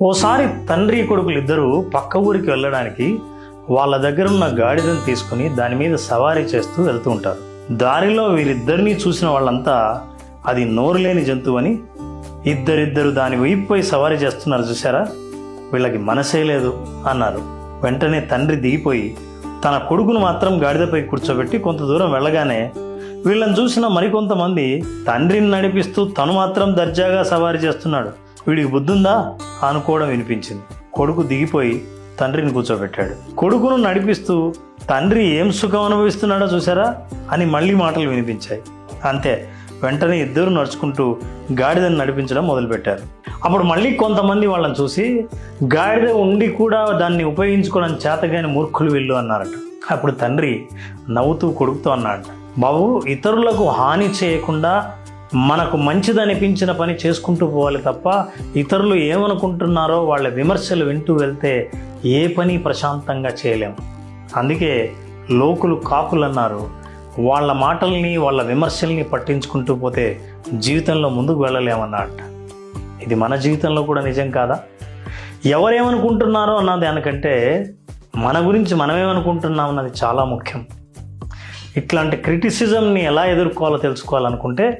ఓసారి తండ్రి కొడుకులు ఇద్దరు పక్క ఊరికి వెళ్ళడానికి వాళ్ళ దగ్గర ఉన్న గాడిదను తీసుకుని దాని మీద సవారీ చేస్తూ వెళ్తూ ఉంటారు. దారిలో వీరిద్దరినీ చూసిన వాళ్ళంతా అది నోరు లేని జంతువు అని ఇద్దరిద్దరు దాని వైపుపై సవారీ చేస్తున్నారు చూసారా వీళ్ళకి మనసే లేదు అన్నారు. వెంటనే తండ్రి దిగిపోయి తన కొడుకును మాత్రం గాడిదపై కూర్చోబెట్టి కొంత దూరం వెళ్ళగానే వీళ్ళని చూసిన మరికొంతమంది తండ్రిని నడిపిస్తూ తను మాత్రం దర్జాగా సవారీ చేస్తున్నాడు. వీడికి బుద్ధుందా? అనుకోవడం వినిపించింది. కొడుకు దిగిపోయి తండ్రిని కూర్చోబెట్టాడు. కొడుకును నడిపిస్తూ తండ్రి ఏం సుఖం అనుభవిస్తున్నాడో చూసారా అని మళ్ళీ మాటలు వినిపించాయి. అంతే వెంటనే ఇద్దరు నడుచుకుంటూ గాడిదని నడిపించడం మొదలుపెట్టారు. అప్పుడు మళ్ళీ కొంతమంది వాళ్ళని చూసి గాడిద ఉండి కూడా దాన్ని ఉపయోగించుకోవడం చేతగాని మూర్ఖులు వెళ్ళు అన్నారట. అప్పుడు తండ్రి నవ్వుతూ కొడుకుతూ అన్నాడు బాబు ఇతరులకు హాని చేయకుండా మనకు మంచిదనిపించిన పని చేసుకుంటూ పోవాలి తప్ప ఇతరులు ఏమనుకుంటున్నారో వాళ్ళ విమర్శలు వింటూ వెళ్తే ఏ పని ప్రశాంతంగా చేయలేము అందుకే లోకులు కాకులు అన్నారు వాళ్ళ మాటల్ని వాళ్ళ విమర్శల్ని పట్టించుకుంటూ పోతే జీవితంలో ముందుకు వెళ్ళలేమన్నట్ట ఇది మన జీవితంలో కూడా నిజం కాదా? ఎవరేమనుకుంటున్నారో అన్న దానికంటే మన గురించి మనమేమనుకుంటున్నాం అన్నది చాలా ముఖ్యం. ఇట్లాంటి క్రిటిసిజంని ఎలా ఎదుర్కోవాలో తెలుసుకోవాలనుకుంటే